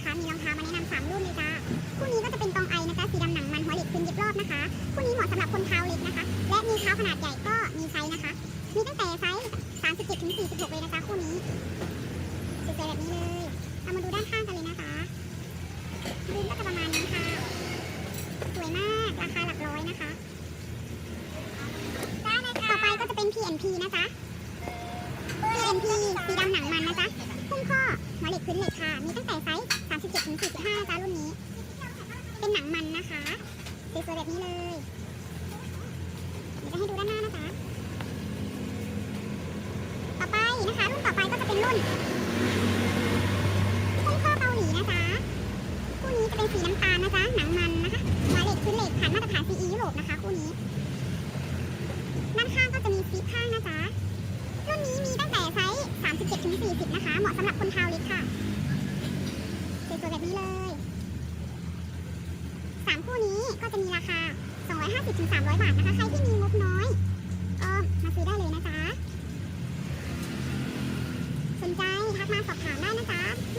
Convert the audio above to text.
นะคะมีรองเท้ามาแนะนำสามรุ่นเลยจ้าคู่นี้ก็จะเป็นตองไอนะจ๊ะสีดำหนังมันหัวเหล็กขึ้นยิบรอบนะคะคู่นี้เหมาะสำหรับคนเท้าเล็กนะคะ และมีเท้าขนาดใหญ่ก็มีไซส์นะคะมีตั้งแต่ไซส์37ถึง46เลยนะจ๊ะคู่นี้สวยๆแบบนี้เลยเรามาดูด้านข้างกันเลยนะคะรุ่นก็จะประมาณนี้ค่ะสวยมากราคาหลักร้อยนะคะต่อไปก็จะเป็น PNP นะจ๊ะ PNP สีดำหนังมันนะจ๊ะพุ่มข้อหัวเหล็กพื้นเหล็กค่ะ มีตั้งแต่ไซส์ 37ถึง45นะจ๊ะรุ่นนี้ เป็นหนังมันนะคะสวยๆแบบนี้เลย เดี๋ยวจะให้ดูด้านหน้านะจ๊ะต่อไปนะคะ รุ่นต่อไปก็จะเป็นรุ่นพุ่มข้อเกาหลีนะจ๊ะคู่นี้จะเป็นสีน้ำตาลนะจ๊ะหนังมันนะคะหัวเหล็กพื้นเหล็กผ่านมาตรฐาน CE ยุโรปนะคะ คู่นี้ ด้านข้างก็จะมีซีข้าง แบบนี้เลยสามคู่นี้ก็จะมีราคา 250ถึง300 บาทนะคะ ใครที่มีงบน้อยก็มาซื้อได้เลยนะจ๊ะสนใจทักมาสอบถามได้นะจ๊ะไม่ซื้อไม่เป็นไรค่ะ